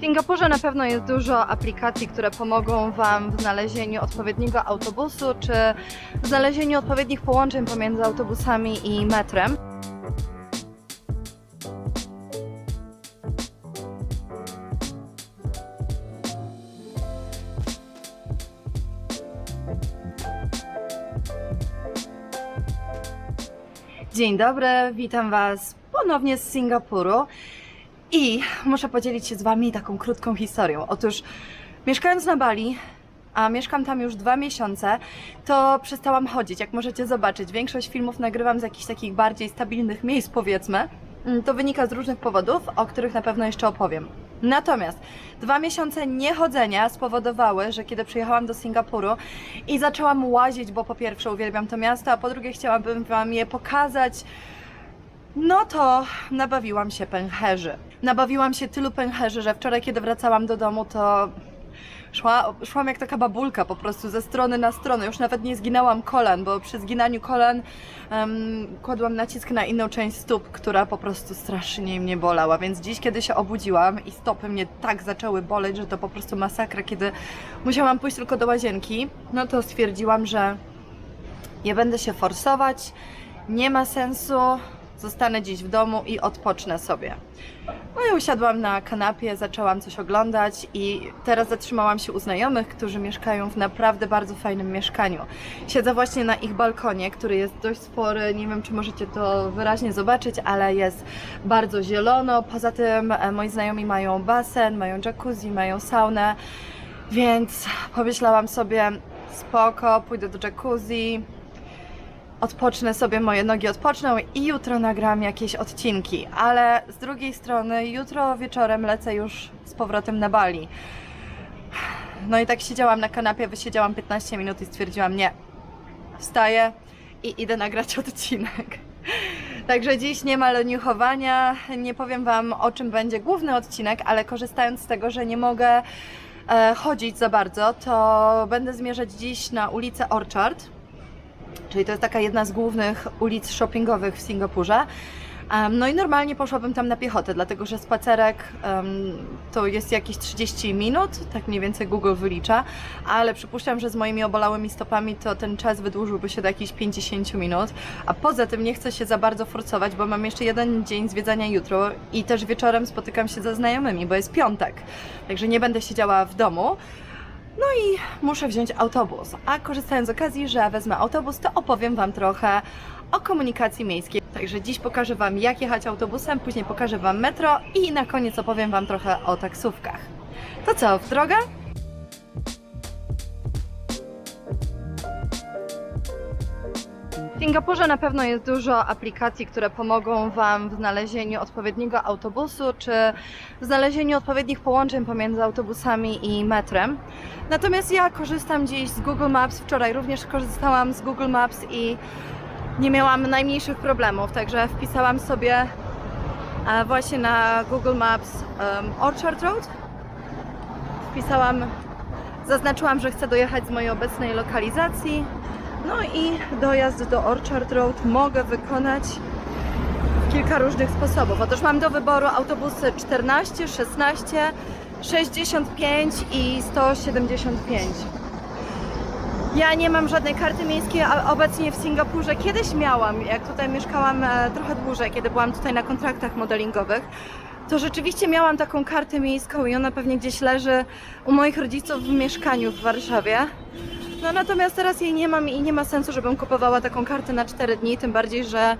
W Singapurze na pewno jest dużo aplikacji, które pomogą Wam w znalezieniu odpowiedniego autobusu czy w znalezieniu odpowiednich połączeń pomiędzy autobusami i metrem. Dzień dobry, witam Was ponownie z Singapuru i muszę podzielić się z Wami taką krótką historią. Otóż mieszkając na Bali, a mieszkam tam już dwa miesiące, to przestałam chodzić. Jak możecie zobaczyć, większość filmów nagrywam z jakichś takich bardziej stabilnych miejsc, powiedzmy. Mm, To wynika z różnych powodów, o których na pewno jeszcze opowiem. Natomiast dwa miesiące niechodzenia spowodowały, że kiedy przyjechałam do Singapuru i zaczęłam łazić, bo po pierwsze uwielbiam to miasto, a po drugie chciałabym Wam je pokazać, no to nabawiłam się pęcherzy. Nabawiłam się tylu pęcherzy, że wczoraj, kiedy wracałam do domu, to szła, szłam jak taka babulka po prostu ze strony na stronę. Już nawet nie zginęłam kolan, bo przy zginaniu kolan em, kładłam nacisk na inną część stóp, która po prostu strasznie mnie bolała. Więc dziś, kiedy się obudziłam i stopy mnie tak zaczęły boleć, że to po prostu masakra, kiedy musiałam pójść tylko do łazienki, no to stwierdziłam, że nie będę się forsować, nie ma sensu, zostanę dziś w domu i odpocznę sobie. No i usiadłam na kanapie, zaczęłam coś oglądać i teraz zatrzymałam się u znajomych, którzy mieszkają w naprawdę bardzo fajnym mieszkaniu. Siedzę właśnie na ich balkonie, który jest dość spory, nie wiem czy możecie to wyraźnie zobaczyć, ale jest bardzo zielono. Poza tym e, moi znajomi mają basen, mają jacuzzi, mają saunę, więc pomyślałam sobie spoko, pójdę do jacuzzi, odpocznę sobie, moje nogi odpoczną i jutro nagram jakieś odcinki. Ale z drugiej strony, jutro wieczorem lecę już z powrotem na Bali. No i tak siedziałam na kanapie, wysiedziałam 15 minut i stwierdziłam, nie, wstaję i idę nagrać odcinek. Także dziś nie ma leniuchowania, nie powiem Wam o czym będzie główny odcinek, ale korzystając z tego, że nie mogę e, chodzić za bardzo, to będę zmierzać dziś na ulicę Orchard. Czyli to jest taka jedna z głównych ulic shoppingowych w Singapurze. No i normalnie poszłabym tam na piechotę, dlatego że spacerek em, to jest jakieś 30 minut, tak mniej więcej Google wylicza, ale przypuszczam, że z moimi obolałymi stopami to ten czas wydłużyłby się do jakichś 50 minut, a poza tym nie chcę się za bardzo forsować, bo mam jeszcze jeden dzień zwiedzania jutro i też wieczorem spotykam się ze znajomymi, bo jest piątek, także nie będę siedziała w domu. No i muszę wziąć autobus. A korzystając z okazji, że wezmę autobus, to opowiem Wam trochę o komunikacji miejskiej. Także dziś pokażę Wam, jak jechać autobusem, później pokażę Wam metro i na koniec opowiem Wam trochę o taksówkach. To co, w drogę? W Singapurze na pewno jest dużo aplikacji, które pomogą Wam w znalezieniu odpowiedniego autobusu czy w znalezieniu odpowiednich połączeń pomiędzy autobusami i metrem. Natomiast ja korzystam dziś z Google Maps. Wczoraj również korzystałam z Google Maps i nie miałam najmniejszych problemów, także wpisałam sobie e, właśnie na Google Maps Orchard Road. Wpisałam, zaznaczyłam, że chcę dojechać z mojej obecnej lokalizacji. No i dojazd do Orchard Road mogę wykonać w kilka różnych sposobów. Otóż mam do wyboru autobusy 14, 16, 65 i 175. Ja nie mam żadnej karty miejskiej obecnie w Singapurze. Kiedyś miałam, jak tutaj mieszkałam e, trochę dłużej, kiedy byłam tutaj na kontraktach modelingowych. To rzeczywiście miałam taką kartę miejską i ona pewnie gdzieś leży u moich rodziców w mieszkaniu w Warszawie. No natomiast teraz jej nie mam i nie ma sensu, żebym kupowała taką kartę na 4 dni, tym bardziej, że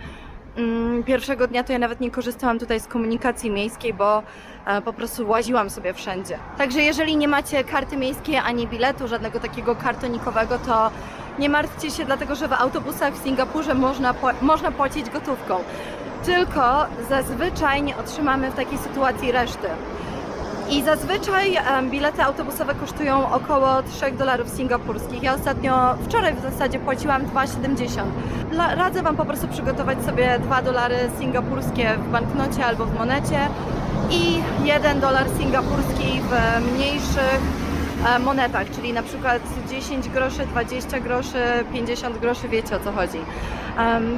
mm, pierwszego dnia to ja nawet nie korzystałam tutaj z komunikacji miejskiej, bo e, po prostu łaziłam sobie wszędzie. Także jeżeli nie macie karty miejskiej ani biletu, żadnego takiego kartonikowego, to nie martwcie się, dlatego że w autobusach w Singapurze można, można płacić gotówką. Tylko zazwyczaj nie otrzymamy w takiej sytuacji reszty. I zazwyczaj bilety autobusowe kosztują około 3 dolarów singapurskich. Ja ostatnio, wczoraj w zasadzie płaciłam 2,70. Dla- Radzę Wam po prostu przygotować sobie 2 dolary singapurskie w banknocie albo w monecie i 1 dolar singapurski w mniejszych e, monetach, czyli na przykład 10 groszy, 20 groszy, 50 groszy, wiecie o co chodzi.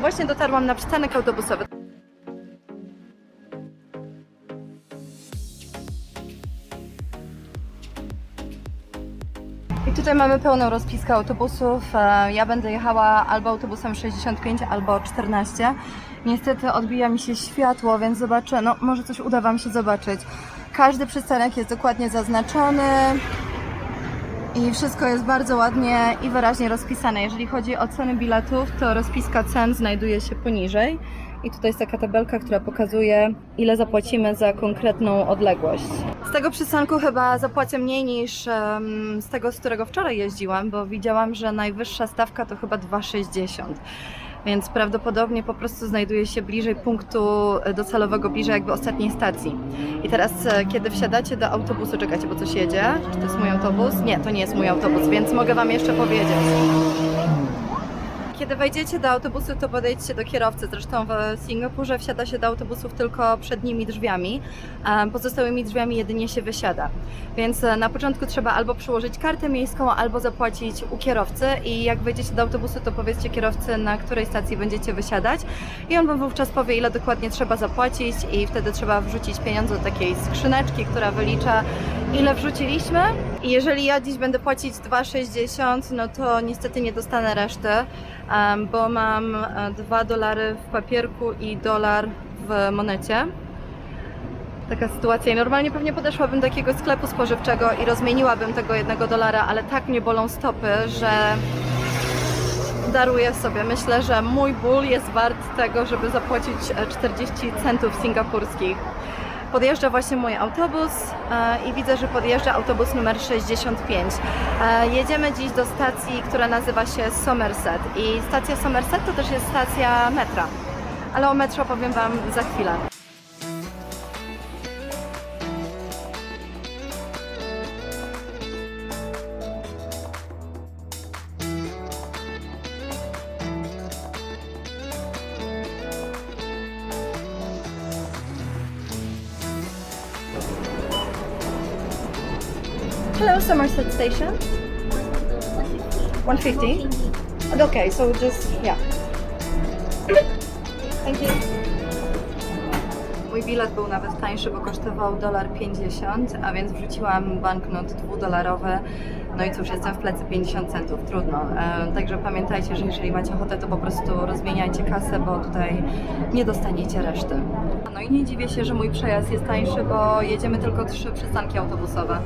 Właśnie dotarłam na przystanek autobusowy. Tutaj mamy pełną rozpiskę autobusów. E, Ja będę jechała albo autobusem 65, albo 14. Niestety odbija mi się światło, więc zobaczę, no może coś uda Wam się zobaczyć. Każdy przystanek jest dokładnie zaznaczony i wszystko jest bardzo ładnie i wyraźnie rozpisane. Jeżeli chodzi o ceny biletów, to rozpiska cen znajduje się poniżej. I tutaj jest taka tabelka, która pokazuje, ile zapłacimy za konkretną odległość. Z tego przystanku chyba zapłacę mniej niż em, z tego, z którego wczoraj jeździłam, bo widziałam, że najwyższa stawka to chyba 2,60. Więc prawdopodobnie po prostu znajduje się bliżej punktu docelowego, bliżej jakby ostatniej stacji. I teraz, e, kiedy wsiadacie do autobusu, czekajcie, bo coś jedzie. Czy to jest mój autobus? Nie, to nie jest mój autobus, więc mogę Wam jeszcze powiedzieć. Kiedy wejdziecie do autobusu, to podejdźcie do kierowcy. Zresztą w Singapurze wsiada się do autobusów tylko przednimi drzwiami, pozostałymi drzwiami jedynie się wysiada. Więc e, na początku trzeba albo przyłożyć kartę miejską, albo zapłacić u kierowcy i jak wejdziecie do autobusu, to powiedzcie kierowcy, na której stacji będziecie wysiadać i on Wam wówczas powie, ile dokładnie trzeba zapłacić i wtedy trzeba wrzucić pieniądze do takiej skrzyneczki, która wylicza, ile wrzuciliśmy. I jeżeli ja dziś będę płacić 2,60, no to niestety nie dostanę reszty, bo mam 2 dolary w papierku i dolar w monecie. Taka sytuacja normalnie pewnie podeszłabym do jakiegoś sklepu spożywczego i rozmieniłabym tego jednego dolara, ale tak mnie bolą stopy, że daruję sobie. Myślę, że mój ból jest wart tego, żeby zapłacić e, 40 centów singapurskich. Podjeżdża właśnie mój autobus e, i widzę, że podjeżdża autobus numer 65. E, jedziemy dziś do stacji, która nazywa się Somerset i stacja Somerset to też jest stacja metra. Ale o metro powiem Wam za chwilę. Hello, Somerset Station. 150? Okay, so just, yeah. Thank you. Mój bilet był nawet tańszy, bo kosztował dolar 50, a więc wrzuciłam banknot dwudolarowy. No i cóż, jestem w plecy 50 centów, trudno. E, także pamiętajcie, że jeżeli macie ochotę, to po prostu rozmieniajcie kasę, bo tutaj nie dostaniecie reszty. No i nie dziwię się, że mój przejazd jest tańszy, bo jedziemy tylko trzy przystanki autobusowe.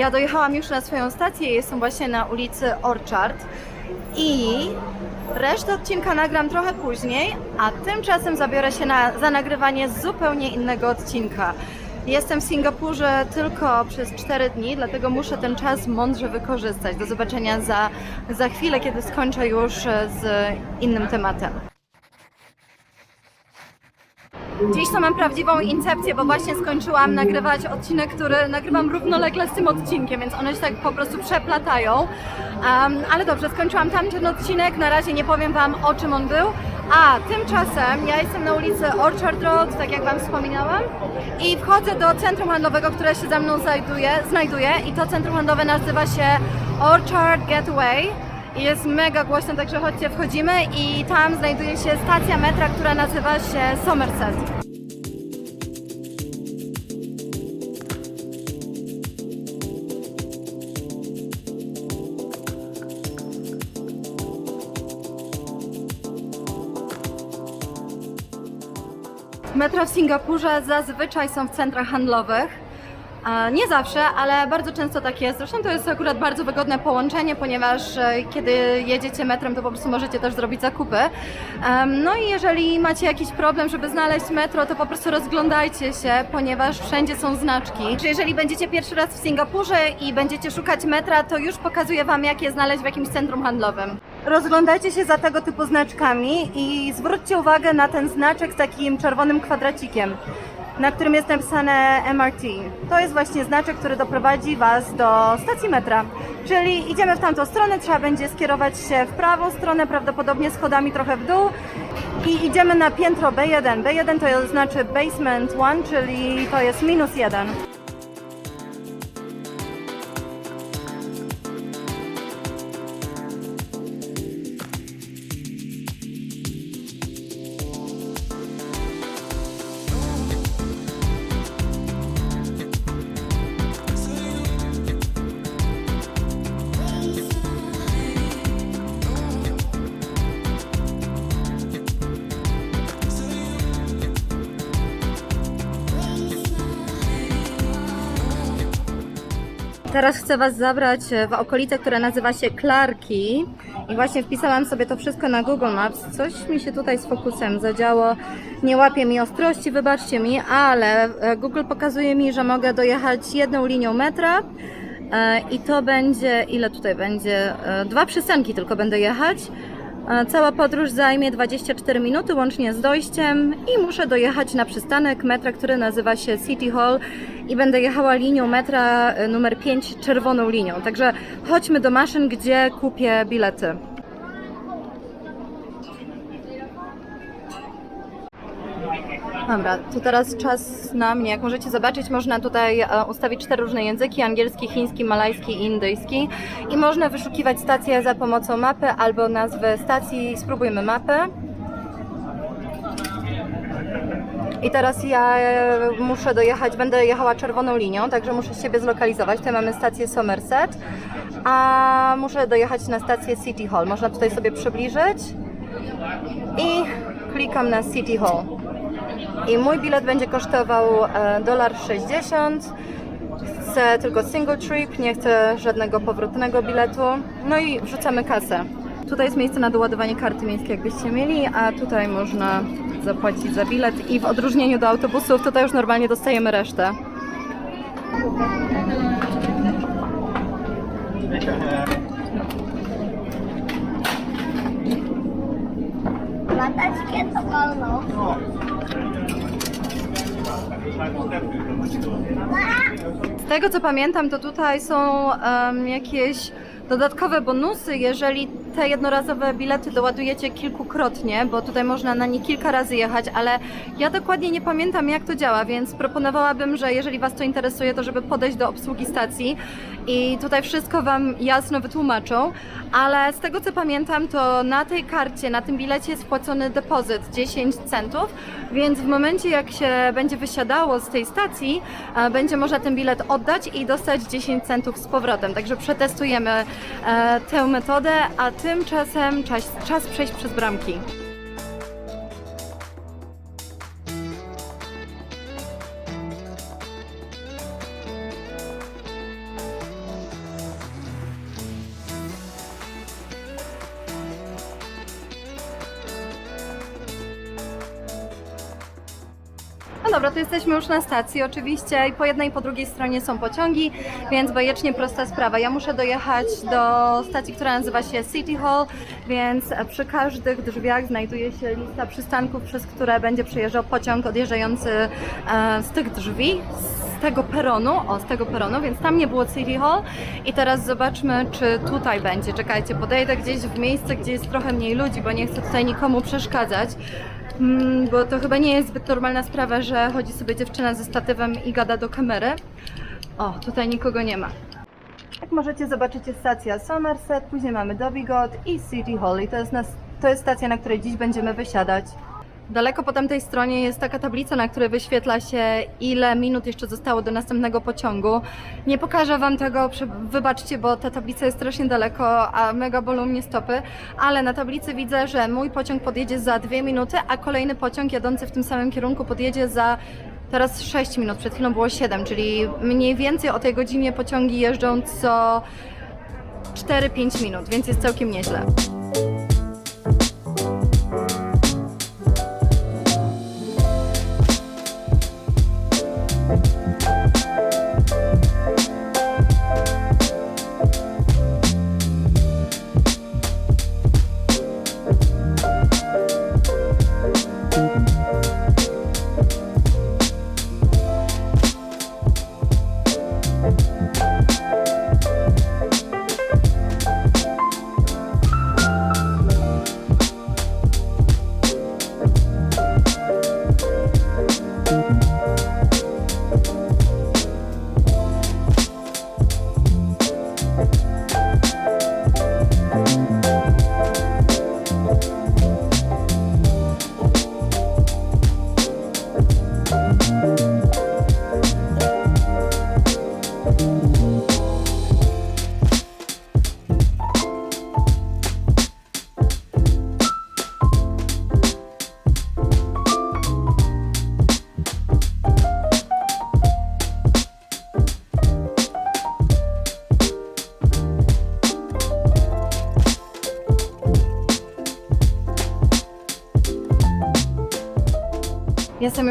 Ja dojechałam już na swoją stację, jestem właśnie na ulicy Orchard i resztę odcinka nagram trochę później, a tymczasem zabiorę się na, za nagrywanie zupełnie innego odcinka. Jestem w Singapurze tylko przez 4 dni, dlatego muszę ten czas mądrze wykorzystać. Do zobaczenia za, za chwilę, kiedy skończę już e, z innym tematem. Dziś to mam prawdziwą incepcję, bo właśnie skończyłam nagrywać odcinek, który nagrywam równolegle z tym odcinkiem, więc one się tak po prostu przeplatają. Um, ale dobrze, skończyłam tamten odcinek, na razie nie powiem Wam o czym on był. A tymczasem ja jestem na ulicy Orchard Road, tak jak Wam wspominałam, i wchodzę do centrum handlowego, które się za mną znajduje, znajduje i to centrum handlowe nazywa się Orchard Gateway. Jest mega głośno, także chodźcie, wchodzimy i tam znajduje się stacja metra, która nazywa się Somerset. Metra w Singapurze zazwyczaj są w centrach handlowych. Nie zawsze, ale bardzo często tak jest. Zresztą to jest akurat bardzo wygodne połączenie, ponieważ e, kiedy jedziecie metrem, to po prostu możecie też zrobić zakupy. No i jeżeli macie jakiś problem, żeby znaleźć metro, to po prostu rozglądajcie się, ponieważ wszędzie są znaczki. Czy jeżeli będziecie pierwszy raz w Singapurze i będziecie szukać metra, to już pokazuję Wam, jak je znaleźć w jakimś centrum handlowym. Rozglądajcie się za tego typu znaczkami i zwróćcie uwagę na ten znaczek z takim czerwonym kwadracikiem na którym jest napisane MRT. To jest właśnie znaczek, który doprowadzi Was do stacji metra. Czyli idziemy w tamtą stronę, trzeba będzie skierować się w prawą stronę, prawdopodobnie schodami trochę w dół I idziemy na piętro B1. B1 to znaczy basement 1, czyli to jest minus 1. Teraz chcę Was zabrać w okolicę, która nazywa się Clarki. I właśnie wpisałam sobie to wszystko na Google Maps. Coś mi się tutaj z fokusem zadziało. Nie łapie mi ostrości, wybaczcie mi, ale e, Google pokazuje mi, że mogę dojechać jedną linią metra. E, I to będzie, ile tutaj będzie? E, Dwa przystanki tylko będę jechać. E, Cała podróż zajmie 24 minuty łącznie z dojściem i muszę dojechać na przystanek metra, który nazywa się City Hall i będę jechała linią metra e, numer 5 czerwoną linią. Także chodźmy do maszyn, gdzie kupię bilety. Dobra, to teraz czas na mnie. Jak możecie zobaczyć, można tutaj e, ustawić cztery różne języki: angielski, chiński, malajski i indyjski. I można wyszukiwać stację za pomocą mapy albo nazwy stacji. Spróbujmy mapę. I teraz ja e, muszę dojechać, będę jechała czerwoną linią, także muszę siebie zlokalizować. Tutaj mamy stację Somerset, a muszę dojechać na stację City Hall. Można tutaj sobie przybliżyć i klikam na City Hall. I mój bilet będzie kosztował e, dolar 60. Chcę tylko single trip, nie chcę żadnego powrotnego biletu. No i wrzucamy kasę. Tutaj jest miejsce na doładowanie karty miejskiej, jakbyście mieli, a tutaj można zapłacić za bilet i w odróżnieniu do autobusów tutaj już normalnie dostajemy resztę. To wolno. Z tego co pamiętam, to tutaj są em, jakieś dodatkowe bonusy, jeżeli te jednorazowe bilety doładujecie kilkukrotnie, bo tutaj można na nie kilka razy jechać, ale ja dokładnie nie pamiętam jak to działa, więc proponowałabym, że jeżeli Was to interesuje, to żeby podejść do obsługi stacji i tutaj wszystko Wam jasno wytłumaczą, ale z tego co pamiętam, to na tej karcie, na tym bilecie jest wpłacony depozyt 10 centów, więc w momencie jak się będzie wysiadało z tej stacji, e, będzie można ten bilet oddać i dostać 10 centów z powrotem. Także przetestujemy e, tę metodę, a tymczasem czas, czas przejść przez bramki. No dobra, to jesteśmy już na stacji oczywiście i po jednej i po drugiej stronie są pociągi, więc bajecznie prosta sprawa. Ja muszę dojechać do stacji, która nazywa się City Hall, więc przy każdych drzwiach znajduje się lista przystanków, przez które będzie przejeżdżał pociąg odjeżdżający e, z tych drzwi, z tego peronu, o z tego peronu, więc tam nie było City Hall i teraz zobaczmy, czy tutaj będzie. Czekajcie, podejdę gdzieś w miejsce, gdzie jest trochę mniej ludzi, bo nie chcę tutaj nikomu przeszkadzać. Mm, bo to chyba nie jest zbyt normalna sprawa, że chodzi sobie dziewczyna ze statywem i gada do kamery. O, tutaj nikogo nie ma. Jak możecie zobaczyć jest stacja Somerset, później mamy Dobigot i City Hall i to jest, nas, to jest stacja, na której dziś będziemy wysiadać. Daleko po tamtej stronie jest taka tablica, na której wyświetla się ile minut jeszcze zostało do następnego pociągu. Nie pokażę Wam tego, wybaczcie, bo ta tablica jest strasznie daleko, a mega bolą mnie stopy, ale na tablicy widzę, że mój pociąg podjedzie za dwie minuty, a kolejny pociąg jadący w tym samym kierunku podjedzie za teraz 6 minut, przed chwilą było 7, czyli mniej więcej o tej godzinie pociągi jeżdżą co 4-5 minut, więc jest całkiem nieźle.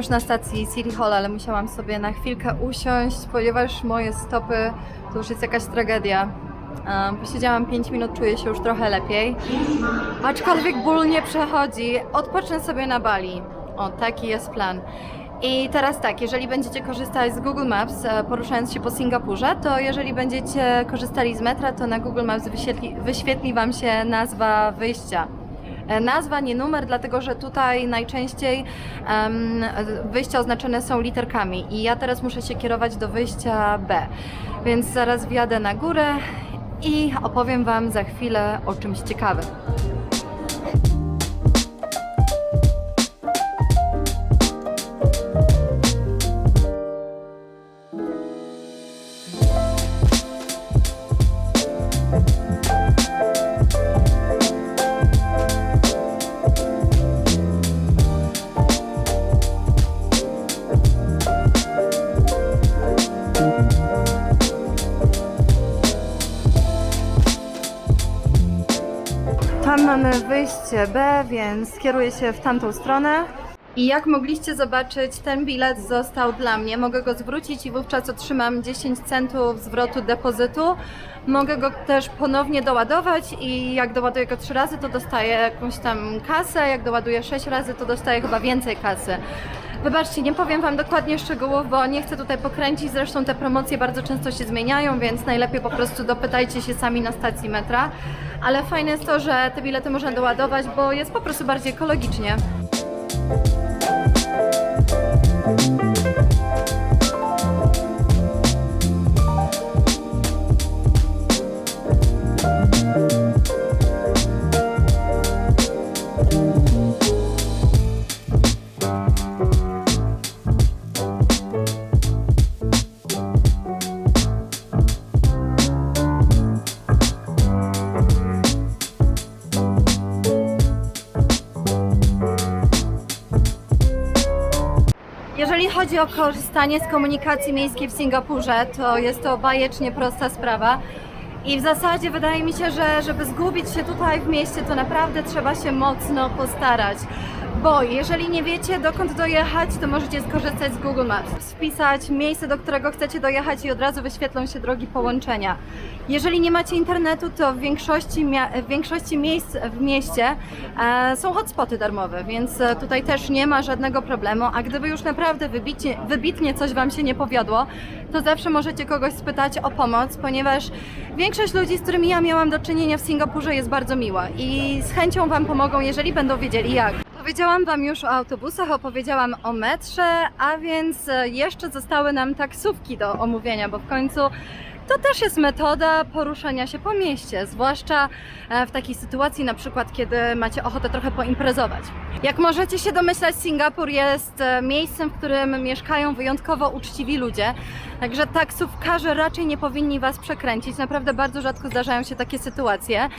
Już na stacji City Hall, ale musiałam sobie na chwilkę usiąść, ponieważ moje stopy to już jest jakaś tragedia. Posiedziałam 5 minut, czuję się już trochę lepiej. Aczkolwiek ból nie przechodzi. Odpocznę sobie na Bali. O, taki jest plan. I teraz tak, jeżeli będziecie korzystać z Google Maps, e, poruszając się po Singapurze, to jeżeli będziecie korzystali z metra, to na Google Maps wyświetli, wyświetli Wam się nazwa wyjścia. E, Nazwa, nie numer, dlatego że tutaj najczęściej em, wyjścia oznaczone są literkami i ja teraz muszę się kierować do wyjścia B. Więc zaraz wjadę na górę i opowiem Wam za chwilę o czymś ciekawym. B, więc kieruję się w tamtą stronę. I jak mogliście zobaczyć, ten bilet został dla mnie. Mogę go zwrócić i wówczas otrzymam 10 centów zwrotu depozytu. Mogę go też ponownie doładować i jak doładuję go 3 razy, to dostaję jakąś tam kasę. Jak doładuję 6 razy, to dostaję chyba więcej kasy. Wybaczcie, nie powiem Wam dokładnie szczegółów, bo nie chcę tutaj pokręcić. Zresztą te promocje bardzo często się zmieniają, więc najlepiej po prostu dopytajcie się sami na stacji metra. Ale fajne jest to, że te bilety można doładować, bo jest po prostu bardziej ekologicznie. O korzystanie z komunikacji miejskiej w Singapurze, to jest to bajecznie prosta sprawa. I w zasadzie wydaje mi się, że żeby zgubić się tutaj w mieście, to naprawdę trzeba się mocno postarać. Bo jeżeli nie wiecie dokąd dojechać, to możecie skorzystać z Google Maps. Wpisać miejsce, do którego chcecie dojechać i od razu wyświetlą się drogi połączenia. Jeżeli nie macie internetu, to w większości, w większości miejsc w mieście e, są hotspoty darmowe, więc e, tutaj też nie ma żadnego problemu. A gdyby już naprawdę wybitnie, wybitnie coś Wam się nie powiodło, to zawsze możecie kogoś spytać o pomoc, ponieważ większość ludzi, z którymi ja miałam do czynienia w Singapurze jest bardzo miła i z chęcią Wam pomogą, jeżeli będą wiedzieli jak. Powiedziałam Wam już o autobusach, opowiedziałam o metrze, a więc e, jeszcze zostały nam taksówki do omówienia, bo w końcu to też jest metoda poruszania się po mieście, zwłaszcza e, w takiej sytuacji, na przykład kiedy macie ochotę trochę poimprezować. Jak możecie się domyślać, Singapur jest e, miejscem, w którym mieszkają wyjątkowo uczciwi ludzie, także taksówkarze raczej nie powinni Was przekręcić. Naprawdę bardzo rzadko zdarzają się takie sytuacje,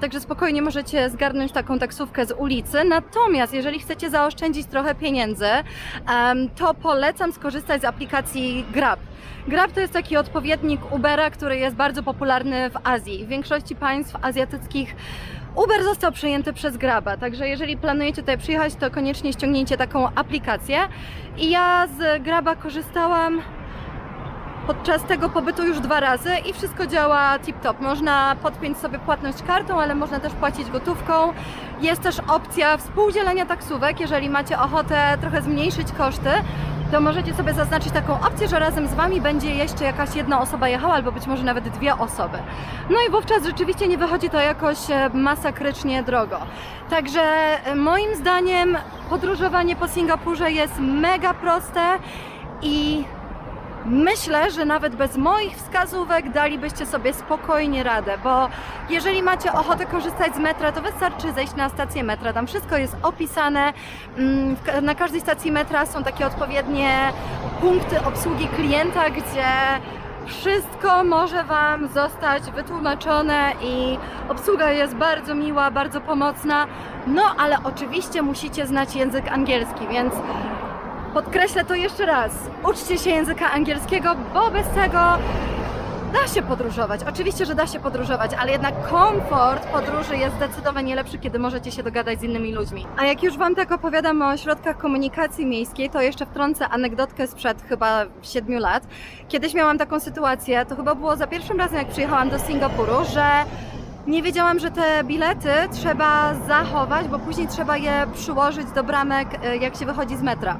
także spokojnie możecie zgarnąć taką taksówkę z ulicy. Natomiast jeżeli chcecie zaoszczędzić trochę pieniędzy, to polecam skorzystać z aplikacji Grab. Grab to jest taki odpowiednik Ubera, który jest bardzo popularny w Azji. W większości państw azjatyckich Uber został przejęty przez Graba, także jeżeli planujecie tutaj przyjechać, to koniecznie ściągnijcie taką aplikację. I ja z Graba korzystałam podczas tego pobytu już dwa razy i wszystko działa tip-top. Można podpiąć sobie płatność kartą, ale można też płacić gotówką. Jest też opcja współdzielenia taksówek, jeżeli macie ochotę trochę zmniejszyć koszty, to możecie sobie zaznaczyć taką opcję, że razem z Wami będzie jeszcze jakaś jedna osoba jechała, albo być może nawet dwie osoby. No i wówczas rzeczywiście nie wychodzi to jakoś e, masakrycznie drogo. Także e, moim zdaniem podróżowanie po Singapurze jest mega proste i Myślę, że nawet bez moich wskazówek dalibyście sobie spokojnie radę, bo jeżeli macie ochotę korzystać z metra, to wystarczy zejść na stację metra. Tam wszystko jest opisane. Mm, Na każdej stacji metra są takie odpowiednie punkty obsługi klienta, gdzie wszystko może Wam zostać wytłumaczone i obsługa jest bardzo miła, bardzo pomocna. No, ale oczywiście musicie znać język angielski, więc Podkreślę to jeszcze raz. Uczcie się języka angielskiego, bo bez tego da się podróżować. Oczywiście, że da się podróżować, ale jednak komfort podróży jest zdecydowanie lepszy, kiedy możecie się dogadać z innymi ludźmi. A jak już Wam tak opowiadam o środkach komunikacji miejskiej, to jeszcze wtrącę anegdotkę sprzed chyba 7 lat. Kiedyś miałam taką sytuację, to chyba było za pierwszym razem, jak przyjechałam do Singapuru, że nie wiedziałam, że te bilety trzeba zachować, bo później trzeba je przyłożyć do bramek, e, jak się wychodzi z metra.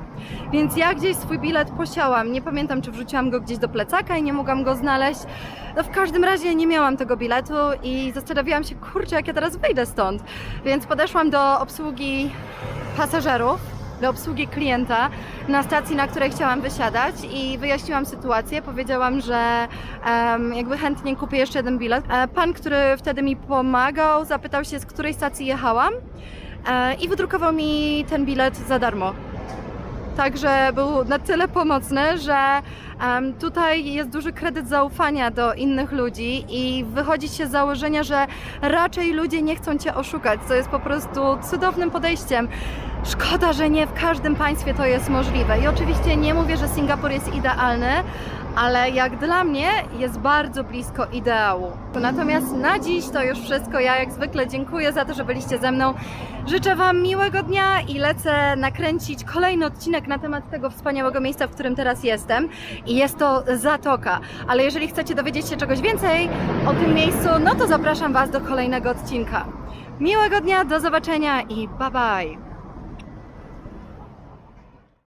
Więc ja gdzieś swój bilet posiałam. Nie pamiętam, czy wrzuciłam go gdzieś do plecaka i nie mogłam go znaleźć. No w każdym razie nie miałam tego biletu i zastanawiałam się, kurczę, jak ja teraz wyjdę stąd. Więc podeszłam do obsługi pasażerów, do obsługi klienta na stacji, na której chciałam wysiadać i wyjaśniłam sytuację. Powiedziałam, że em, jakby chętnie kupię jeszcze jeden bilet. E, Pan, który wtedy mi pomagał, zapytał się, z której stacji jechałam e, i wydrukował mi ten bilet za darmo. Także był na tyle pomocny, że em, tutaj jest duży kredyt zaufania do innych ludzi i wychodzi się z założenia, że raczej ludzie nie chcą Cię oszukać, co jest po prostu cudownym podejściem. Szkoda, że nie w każdym państwie to jest możliwe. I oczywiście nie mówię, że Singapur jest idealny, ale jak dla mnie jest bardzo blisko ideału. Natomiast na dziś to już wszystko. Ja jak zwykle dziękuję za to, że byliście ze mną. Życzę Wam miłego dnia i lecę nakręcić kolejny odcinek na temat tego wspaniałego miejsca, w którym teraz jestem. I jest to Zatoka. Ale jeżeli chcecie dowiedzieć się czegoś więcej o tym miejscu, no to zapraszam Was do kolejnego odcinka. Miłego dnia, do zobaczenia i bye bye!